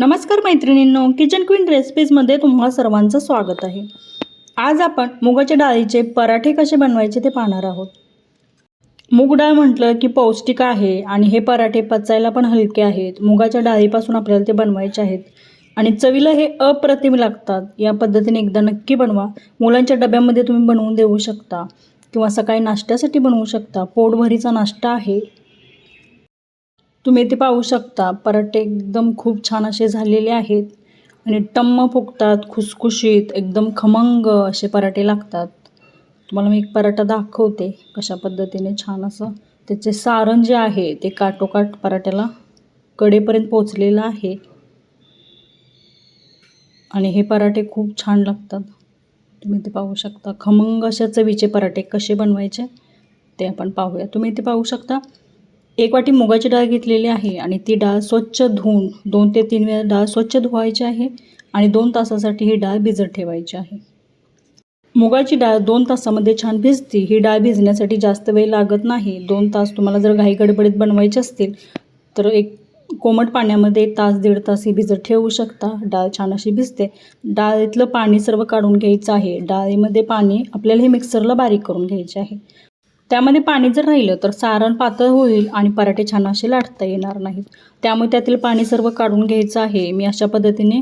नमस्कार मैत्रिणींनो kitchen queen रेसिपीजमध्ये तुम्हा सर्वांचं स्वागत आहे. आज आपण मुगाच्या डाळीचे पराठे कसे बनवायचे ते पाहणार आहोत. मूग डाळ म्हटलं की पौष्टिक आहे आणि हे पराठे पचायला पण हलके आहेत. मुगाच्या डाळीपासून आपल्याला ते बनवायचे आहेत. आणि चवीला हे अप्रतिम लागतात. या पद्धतीने एकदा नक्की बनवा. मुलांच्या डब्यामध्ये तुम्ही बनवून देऊ शकता. किंवा सकाळी नाश्त्यासाठी बनवू शकता. पोटभरीचा नाश्ता आहे. तुम्ही ते पाहू शकता. पराठे एकदम खूप छान असे झालेले आहेत. आणि टम्म फुगतात खुसखुशीत एकदम खमंग असे पराठे लागतात. तुम्हाला मी एक पराठा दाखवते कशा पद्धतीने छान असं. त्याचे सारण जे आहे ते काटोकाट पराठ्याला कडेपर्यंत पोचलेलं आहे. आणि हे पराठे खूप छान लागतात. तुम्ही ते पाहू शकता. खमंग अशा चवीचे पराठे कसे बनवायचे ते आपण पाहूया. तुम्ही ते पाहू शकता. एक वाटी मुगाची डाळ घेतलेली आहे आणि ती डाळ स्वच्छ धुवून दोन ते तीन वेळा डाळ स्वच्छ धुवायची आहे आणि दोन तासासाठी ही डाळ भिजत ठेवायची आहे. मुगाची डाळ दोन तासामध्ये छान भिजते. ही डाळ भिजण्यासाठी जास्त वेळ लागत नाही. दोन तास तुम्हाला जर घाई गडबडीत बनवायचे असतील तर एक कोमट पाण्यामध्ये तास दीड तास ही भिजत ठेवू शकता. डाळ छान अशी भिजते. डाळीतलं पाणी सर्व काढून घ्यायचं आहे. डाळीमध्ये पाणी आपल्याला हे मिक्सरला बारीक करून घ्यायचे आहे. त्यामध्ये पाणी जर राहिलं तर सारण पातळ होईल आणि पराठे छान असे लाटता येणार नाहीत. त्यामुळे त्यातील पाणी सर्व काढून घ्यायचं आहे. मी अशा पद्धतीने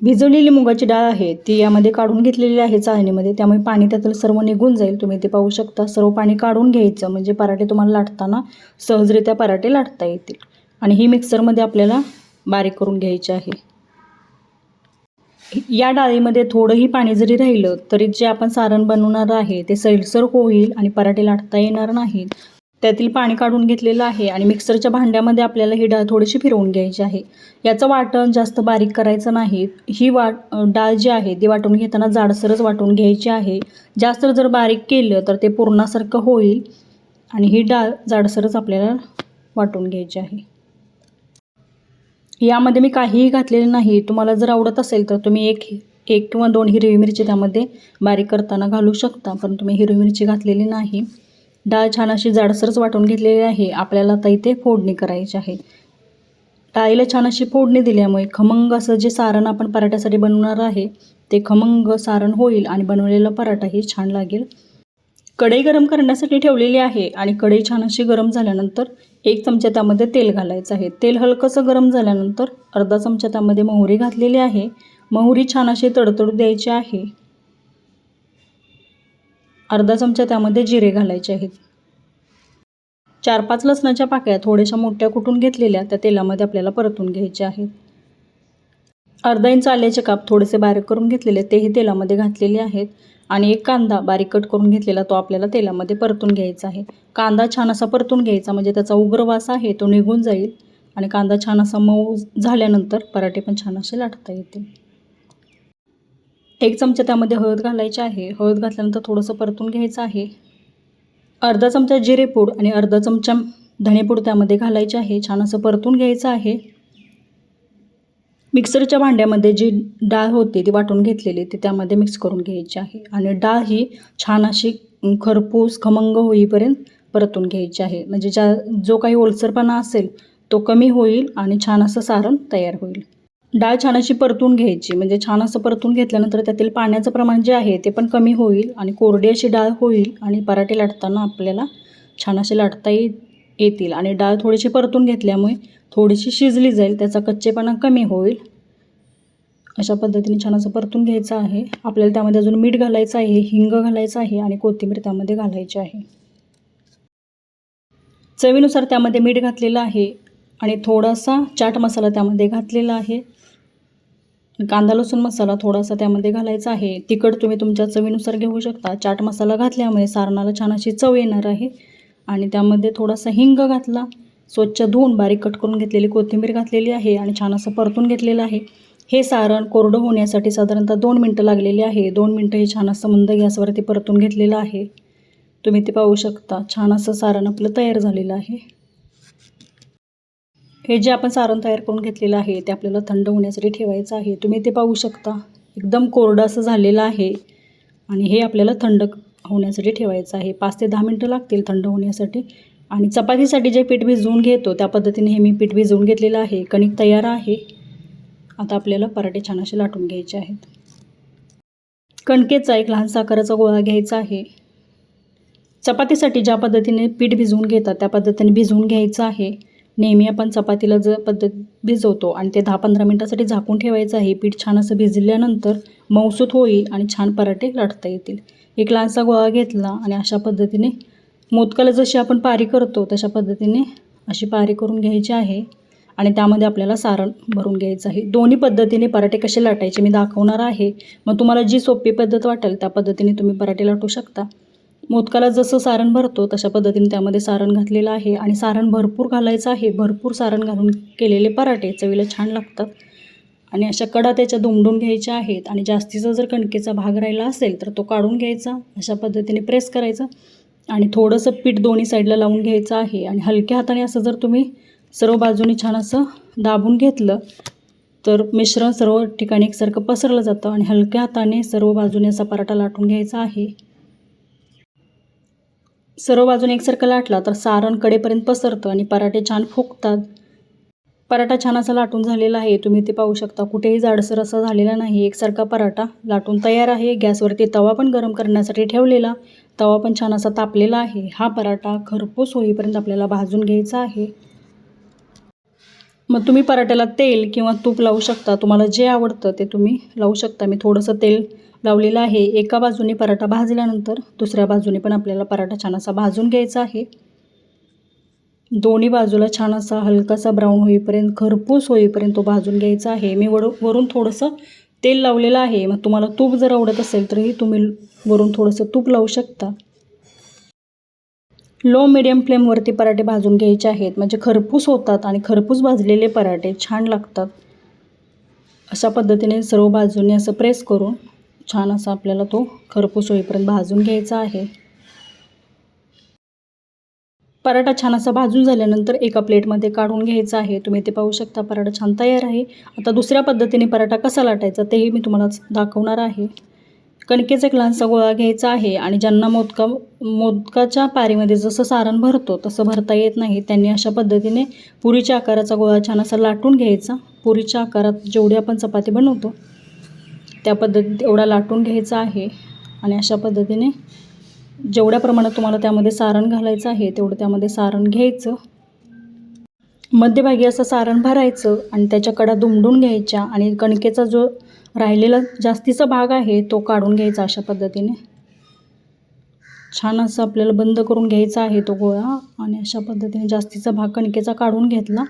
भिजवलेली मुगाची डाळ आहे ती यामध्ये काढून घेतलेली आहे चाळणीमध्ये. त्यामुळे पाणी त्यातील सर्व निघून जाईल. तुम्ही ते पाहू शकता. सर्व पाणी काढून घ्यायचं म्हणजे पराठे तुम्हाला लाटताना सहजरित्या पराठे लाटता येतील. आणि ही मिक्सरमध्ये आपल्याला बारीक करून घ्यायची आहे. या डाळीमध्ये थोडंही पाणी जरी राहिलं तरी जे आपण सारण बनवणार आहे ते सैलसर होईल आणि पराठे लाटता येणार नाहीत. त्यातील पाणी काढून घेतलेलं आहे आणि मिक्सरच्या भांड्यामध्ये आपल्याला ही डाळ थोडीशी फिरवून घ्यायची आहे. याचं वाटण जास्त बारीक करायचं नाही. ही वाट डाळ जी आहे ती वाटून घेताना जाडसरच वाटून घ्यायची आहे. जास्त जर बारीक केलं तर ते पूर्णासारखं होईल आणि ही डाळ जाडसरच आपल्याला वाटून घ्यायची आहे. यामध्ये मी काहीही घातलेलं नाही. तुम्हाला जर आवडत असेल तर तुम्ही एक एक किंवा दोन हिरवी मिरची त्यामध्ये बारीक करताना घालू शकता पण तुम्ही हिरवी मिरची घातलेली नाही. डाळ छान अशी जाडसरच वाटून घेतलेली आहे. आपल्याला आता इथे फोडणी करायची आहे. डाळीला छान अशी फोडणी दिल्यामुळे खमंग असं जे सारण आपण पराठ्यासाठी बनवणार आहे ते खमंग सारण होईल आणि बनवलेला पराठाही छान लागेल. कढई गरम करण्यासाठी ठेवलेली आहे आणि कढई छान अशी गरम झाल्यानंतर एक चमचा त्यामध्ये तेल घालायचं आहे. तेल हलकंसं गरम झाल्यानंतर अर्धा चमचा त्यामध्ये मोहरी घातलेली आहे. मोहरी छान अशी तडतडू द्यायची आहे. अर्धा चमचा त्यामध्ये जिरे घालायचे आहेत. चार पाच लसणाच्या पाकळ्या थोड्याशा मोठ्या कुटून घेतलेल्या त्या तेलामध्ये आपल्याला परतून घ्यायच्या आहेत. अर्धा इंच आल्याचे काप थोडेसे बारीक करून घेतलेले तेही तेलामध्ये घातलेले आहेत. आणि एक कांदा बारीक कट करून घेतलेला तो आपल्याला तेलामध्ये परतून घ्यायचा आहे. कांदा छान असा परतून घ्यायचा म्हणजे त्याचा उग्र वास आहे तो निघून जाईल. आणि कांदा छान असा मऊ झाल्यानंतर पराठे पण छान असे लाटता येतील. एक चमचा त्यामध्ये हळद घालायची आहे. हळद घातल्यानंतर थोडंसं परतून घ्यायचं आहे. अर्धा चमचा जिरेपूड आणि अर्धा चमचा धणेपूड त्यामध्ये घालायचे आहे. छान असं परतून घ्यायचं आहे. मिक्सरच्या भांड्यामध्ये जी डाळ होती ती वाटून घेतलेली ती त्यामध्ये मिक्स करून घ्यायची आहे. आणि डाळ ही छान अशी खरपूस खमंग होईपर्यंत परतून घ्यायची आहे. म्हणजे ज्या जो काही ओलसरपणा असेल तो कमी होईल आणि छान असं सारण तयार होईल. डाळ छान अशी परतून घ्यायची. म्हणजे छान असं परतून घेतल्यानंतर त्यातील पाण्याचं प्रमाण जे आहे ते पण कमी होईल आणि कोरडी अशी डाळ होईल आणि पराठे लाटताना आपल्याला छान असे लाटता येईल येतील. आणि डाळ थोडीशी परतून घेतल्यामुळे थोडीशी शिजली जाईल त्याचा कच्चेपणा कमी होईल. अशा पद्धतीने छान असं परतून घ्यायचं आहे. आपल्याला त्यामध्ये अजून मीठ घालायचं आहे हिंग घालायचं आहे आणि कोथिंबीर त्यामध्ये घालायची आहे. चवीनुसार त्यामध्ये मीठ घातलेलं आहे आणि थोडासा चाट मसाला त्यामध्ये घातलेला आहे. कांदा लसूण मसाला थोडासा त्यामध्ये घालायचा आहे. तिखट तुम्ही तुमच्या चवीनुसार घेऊ शकता. चाट मसाला घातल्यामुळे सारणाला छान अशी चव येणार आहे. आणि त्यामध्ये थोडासा हिंग घातला स्वच्छ धुवून बारीक कट करून घेतलेली कोथिंबीर घातलेली आहे आणि छान असं परतून घेतलेलं आहे. हे सारण कोरडं होण्यासाठी साधारणतः दोन मिनटं लागलेली आहे. दोन मिनटं हे छान असं मंद गॅसवरती परतून घेतलेलं आहे. तुम्ही ते पाहू शकता. छान असं सारण आपलं तयार झालेलं आहे. हे जे आपण सारण तयार करून घेतलेलं आहे ते आपल्याला थंड होण्यासाठी ठेवायचं आहे. तुम्ही ते पाहू शकता. एकदम कोरडं असं झालेलं आहे आणि हे आपल्याला थंड होण्यासाठी ठेवायचं आहे. पाच ते दहा मिनटं लागतील थंड होण्यासाठी. आणि चपातीसाठी जे पीठ भिजवून घेतो त्या पद्धतीने हे मी पीठ भिजवून घेतलेलं आहे. कणिक तयार आहे. आता आपल्याला पराठे छान असे लाटून घ्यायचे आहेत. कणकेचा एक लहान साखरेचा गोळा घ्यायचा आहे. चपातीसाठी ज्या पद्धतीने पीठ भिजवून घेतात त्या पद्धतीने भिजवून घ्यायचं आहे. नेहमी आपण चपातीला जर पद्धत भिजवतो आणि ते दहा पंधरा मिनटासाठी झाकून ठेवायचं आहे पीठ छान असं भिजल्यानंतर मऊसूत होईल आणि छान पराठे लाटता येतील. एक लहानसा गोळा घेतला आणि अशा पद्धतीने मोदकाला जशी आपण पारी करतो तशा पद्धतीने अशी पारी करून घ्यायची आहे आणि त्यामध्ये आपल्याला सारण भरून घ्यायचं आहे. दोन्ही पद्धतीने पराठे कसे लाटायचे मी दाखवणार आहे. मग तुम्हाला जी सोपी पद्धत वाटेल त्या पद्धतीने तुम्ही पराठे लाटू शकता. मोदकाला जसं सारण भरतो तशा पद्धतीने त्यामध्ये सारण घातलेलं आहे. आणि सारण भरपूर घालायचं आहे. भरपूर सारण घालून केलेले पराठे चवीला छान लागतात. आणि अशा कडा त्याच्या दुमडून घ्यायच्या आहेत. आणि जास्तीचा जर कणकेचा भाग राहिला असेल तर तो काढून घ्यायचा. अशा पद्धतीने प्रेस करायचा. आणि थोडंसं पीठ दोन्ही साईडला लावून घ्यायचं आहे. आणि हलक्या हाताने असं जर तुम्ही सर्व बाजूनी छान असं दाबून घेतलं तर मिश्रण सर्व ठिकाणी एकसारखं पसरलं जातं. आणि हलक्या हाताने सर्व बाजूने असा पराठा लाटून घ्यायचा आहे. सर्व बाजूने एकसारखं लाटला तर सारण कडेपर्यंत पसरतं आणि पराठे छान फुगतात पराठा छान असा लाटून झालेला आहे. तुम्ही ते पाहू शकता. कुठेही जाडसर असा झालेला नाही. एकसारखा पराठा लाटून तयार आहे. गॅसवरती तवा पण गरम करण्यासाठी ठेवलेला. तवा पण छान असा तापलेला आहे. हा पराठा खरपूस होईपर्यंत आपल्याला भाजून घ्यायचा आहे. मग तुम्ही पराठ्याला तेल किंवा तूप लावू शकता. तुम्हाला जे आवडतं ते तुम्ही लावू शकता. मी थोडंसं तेल लावलेला आहे. एका बाजूने पराठा भाजल्यानंतर दुसऱ्या बाजूने पण आपल्याला पराठा छान असा भाजून घ्यायचा आहे. दोन्ही बाजूला छान असा हलकासा ब्राऊन होईपर्यंत खरपूस होईपर्यंत तो भाजून घ्यायचा आहे. मी वड वरून थोडंसं तेल लावलेलं आहे. मग तुम्हाला तूप जर आवडत असेल तरीही तुम्ही वरून थोडंसं तूप लावू शकता. लो मिडियम फ्लेमवरती पराठे भाजून घ्यायचे आहेत. म्हणजे खरपूस होतात आणि खरपूस भाजलेले पराठे छान लागतात. अशा पद्धतीने सर्व बाजूने असं प्रेस करून छान असा आपल्याला तो खरपूस होईपर्यंत भाजून घ्यायचा आहे. पराठा छान असा भाजून झाल्यानंतर एका प्लेटमध्ये काढून घ्यायचा आहे. तुम्ही ते पाहू शकता पराठा छान तयार आहे. आता दुसऱ्या पद्धतीने पराठा कसा लाटायचा तेही मी तुम्हाला दाखवणार आहे. कणकेचा एक लहानसा गोळा घ्यायचा आहे आणि ज्यांना मोदका मोदकाच्या पारीमध्ये जसं सारण भरतो तसं भरता येत नाही. त्यांनी अशा पद्धतीने पुरीच्या आकाराचा गोळा छान असा लाटून घ्यायचा. पुरीच्या आकारात जेवढी आपण चपाती बनवतो त्या पद्धतीत एवढा लाटून घ्यायचा आहे आणि अशा पद्धतीने जेवढ्या प्रमाणात तुम्हाला त्यामध्ये सारण घालायचं आहे तेवढं त्यामध्ये सारण घ्यायचं. मध्यभागी असं सारण भरायचं आणि त्याच्या कडा दुमडून घ्यायच्या आणि कणकेचा जो राहिलेला जास्तीचा भाग आहे तो काढून घ्यायचा अशा पद्धतीने. छान असं आपल्याला बंद करून घ्यायचा आहे तो गोळा आणि अशा पद्धतीने जास्तीचा भाग कणकेचा काढून घेतला.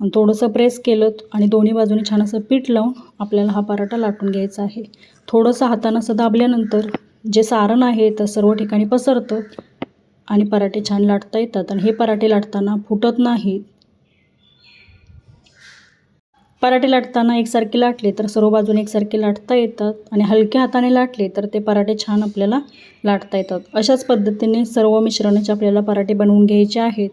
आणि थोडंसं प्रेस केलं आणि दोन्ही बाजूने छान असं पीठ लावून आपल्याला हा पराठा लाटून घ्यायचा आहे. थोडंसं हातानं असं दाबल्यानंतर जे सारण आहे तर सर्व ठिकाणी पसरतं आणि पराठे छान लाटता येतात आणि हे पराठे लाटताना फुटत नाहीत पराठे लाटताना एकसारखे लाटले तर सर्व बाजूने एकसारखे लाटता येतात आणि हलक्या हाताने लाटले तर ते पराठे छान आपल्याला लाटता येतात. अशाच पद्धतीने सर्व मिश्रणाचे आपल्याला पराठे बनवून घ्यायचे आहेत.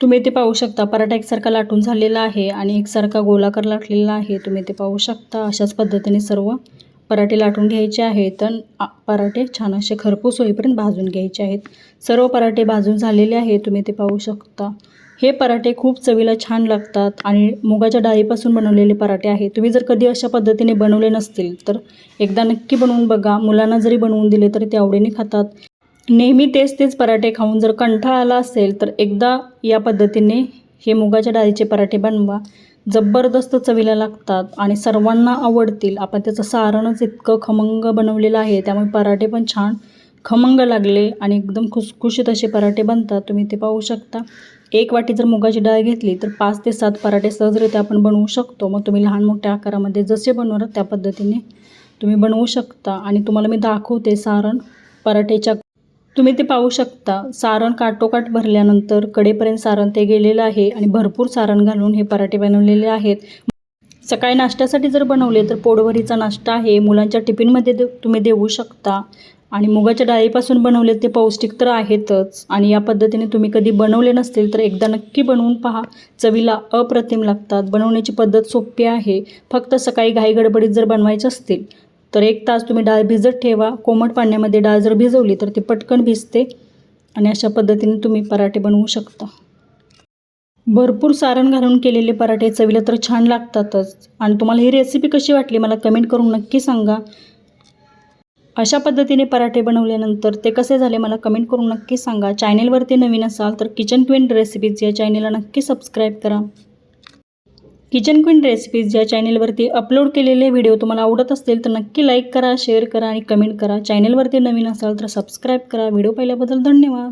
तुम्ही ते पाहू शकता. पराठा एकसारखा लाटून झालेला आहे आणि एकसारखा गोलाकार लाटलेला आहे. तुम्ही ते पाहू शकता. अशाच पद्धतीने सर्व पराठे लाटून घ्यायचे आहेत. तर पराठे छान असे खरपूस होईपर्यंत भाजून घ्यायचे आहेत. सर्व पराठे भाजून झालेले आहे तुम्ही ते पाहू शकता. हे पराठे खूप चवीला छान लागतात आणि मुगाच्या डाळीपासून बनवलेले पराठे आहेत. तुम्ही जर कधी अशा पद्धतीने बनवले नसतील तर एकदा नक्की बनवून बघा. मुलांना जरी बनवून दिले तरी ते आवडीने खातात. नेहमी तेच तेच पराठे खाऊन जर कंटाळा आला असेल तर एकदा या पद्धतीने हे मुगाच्या डाळीचे पराठे बनवा. जबरदस्त चवीला लागतात आणि सर्वांना आवडतील. आपण त्याचं सारणच इतकं खमंग बनवलेलं आहे त्यामुळे पराठे पण छान खमंग लागले आणि एकदम खुसखुशीत असे पराठे बनतात. तुम्ही ते पाहू शकता. एक वाटी जर मुगाची डाळ घेतली तर पाच ते सात पराठे सहजरित्या आपण बनवू शकतो. मग तुम्ही लहान मोठ्या आकारामध्ये जसे बनवणार त्या पद्धतीने तुम्ही बनवू शकता. आणि तुम्हाला मी दाखवते सारण पराठेच्या तुम्ही ते पाहू शकता. सारण काटोकाट भरल्यानंतर कडेपर्यंत सारण ते गेलेलं आहे आणि भरपूर सारण घालून हे पराठे बनवलेले आहेत. सकाळी नाश्त्यासाठी जर बनवले तर पोटभरीचा नाश्ता आहे. मुलांच्या टिफिनमध्ये दे तुम्ही देऊ शकता. आणि मुगाच्या डाळीपासून बनवले ते पौष्टिक तर आहेतच. आणि या पद्धतीने तुम्ही कधी बनवले नसतील तर एकदा नक्की बनवून पहा. चवीला अप्रतिम लागतात. बनवण्याची पद्धत सोपी आहे. फक्त सकाळी घाई गडबडीत जर बनवायचे असतील तर एक तास तुम्ही डाळ भिजत ठेवा. कोमट पाण्यामध्ये डाळ जर भिजवली तर ती पटकन भिजते आणि अशा पद्धतीने तुम्ही पराठे बनवू शकता. भरपूर सारण घालून केलेले पराठे चवीला तर छान लागतातच. आणि तुम्हाला ही रेसिपी कशी वाटली मला कमेंट करून नक्की सांगा. अशा पद्धतीने पराठे बनवल्यानंतर ते कसे झाले मला कमेंट करून नक्की सांगा. चॅनेलवरती नवीन असाल तर किचन क्वीन रेसिपीज या चॅनेलला नक्की सबस्क्राईब करा. किचन क्वीन रेसिपीज या चॅनेलवरती अपलोड केलेले व्हिडिओ तुम्हाला आवडत असतील तर नक्की लाईक करा शेअर करा आणि कमेंट करा. चॅनेलवरती नवीन असाल तर सबस्क्राईब करा. व्हिडिओ पाहिल्याबद्दल धन्यवाद.